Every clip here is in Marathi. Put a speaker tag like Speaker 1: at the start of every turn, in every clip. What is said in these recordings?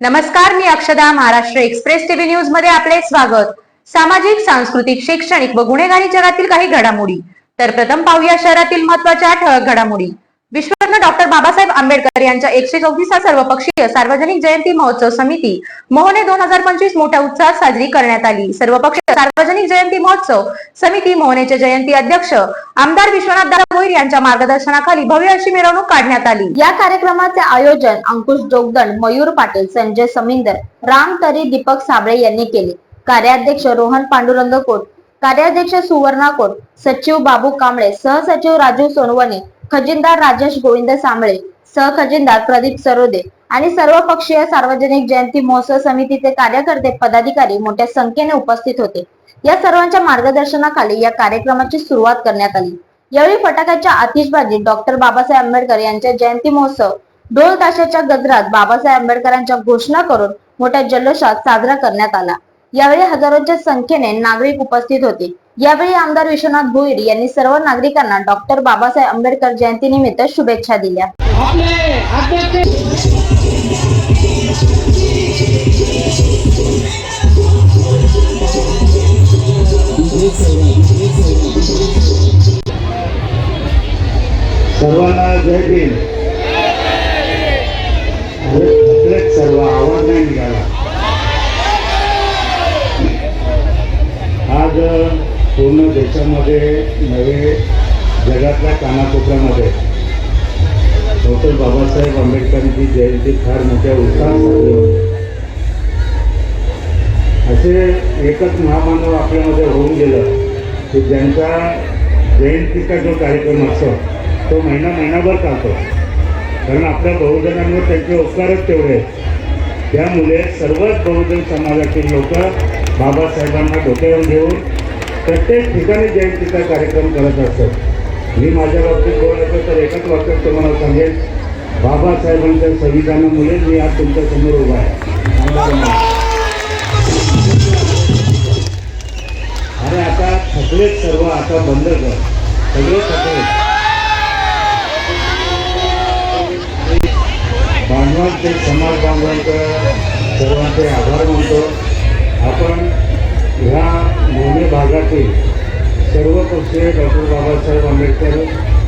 Speaker 1: नमस्कार मी अक्षदा महाराष्ट्र एक्सप्रेस टीव्ही न्यूजमध्ये आपले स्वागत. सामाजिक सांस्कृतिक शैक्षणिक व गुन्हेगारी जगातील काही घडामोडी. तर प्रथम पाहूया शहरातील महत्त्वाच्या ठळक घडामोडी. विश्वरत्न डॉक्टर बाबासाहेब आंबेडकर यांच्या एकशे चौतीसा सर्वपक्षीय सार्वजनिक जयंती महोत्सव समिती मोहने दोन हजार पंचवीस मोठ्या उत्साहात साजरी करण्यात आली. सर्वपक्षीय सार्वजनिक जयंती महोत्सव समिती मोहनेचे जयंती अध्यक्ष आमदार विश्वनाथ दादा भोईर यांच्या मार्गदर्शनाखाली भव्य अशी मिरवणूक काढण्यात आली.
Speaker 2: या कार्यक्रमाचे आयोजन अंकुश जोगदंड मयूर पाटील संजय समिंदर राम तरी दीपक साबळे यांनी केले. कार्याध्यक्ष रोहन पांडुरंग कोट कार्याध्यक्ष सुवर्णा कोट सचिव बाबू कांबळे सहसचिव राजू सोनवणे खजिनदार राजेश गोविंद सांबळे सहखजिनदार प्रदीप सरोदे आणि सर्व पक्षीय सार्वजनिक जयंती महोत्सव समितीचे कार्यकर्ते पदाधिकारी मोठ्या संख्येने उपस्थित होते. या सर्वांच्या मार्गदर्शनाखाली या कार्यक्रमाची सुरुवात करण्यात आली. यावेळी फटाक्याच्या आतिषबाजी डॉक्टर बाबासाहेब आंबेडकर यांच्या जयंती महोत्सव ढोल ताशाच्या गजरात बाबासाहेब आंबेडकरांच्या घोषणा करून मोठ्या जल्लोषात साजरा करण्यात आला. यावेळी हजारोंच्या संख्येने नागरिक उपस्थित होते. यावेळी आमदार विश्वनाथ भोईर यांनी सर्व नागरिकांना डॉक्टर बाबासाहेब आंबेडकर जयंतीनिमित्त शुभेच्छा दिल्या.
Speaker 3: सर्वांना जय भीम. सर्व आवाज नाही निघाला पूर्ण देशामध्ये नवे जगातल्या कानाकोपऱ्यामध्ये डॉक्टर बाबासाहेब आंबेडकरांची जयंती फार मोठ्या उत्साहात साजरी होती. असे एकच महामानव आपल्यामध्ये होऊन गेलं की ज्यांचा जयंतीचा जो कार्यक्रम असतो तो महिना महिनाभर चालतो. कारण आपल्या बहुजनांवर त्यांचे उपकारच तेवढे त्यामुळे सर्वच बहुजन समाजातील लोक बाबासाहेबांना डोक्यावर घेऊन प्रत्येक ठिकाणी जयंतीचा कार्यक्रम करत असतात मी माझ्या बाबतीत बोलायचं तर एकच वाक्यात तुम्हाला सांगेन. बाबासाहेबांच्या संविधानामुळे मी आज तुमच्यासमोर उभा आहे. अरे आता थकलेच सर्व आता बंद कर. सगळे थकले बांधवांचे समाज बांधवांचं सर्वांचे आभार मानतो. आपण मोहने भागातील सर्व पक्षीय डॉक्टर बाबासाहेब आंबेडकर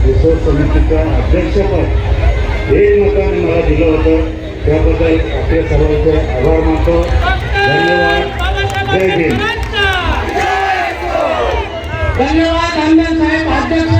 Speaker 3: रिसोर्स समितीचा अध्यक्षपद एकमताने मला दिलं होतं. त्याबद्दल आपल्या सर्वांचे आभार मानतो. धन्यवाद. जय हिंद.
Speaker 4: धन्यवाद. आमदार साहेब अध्यक्ष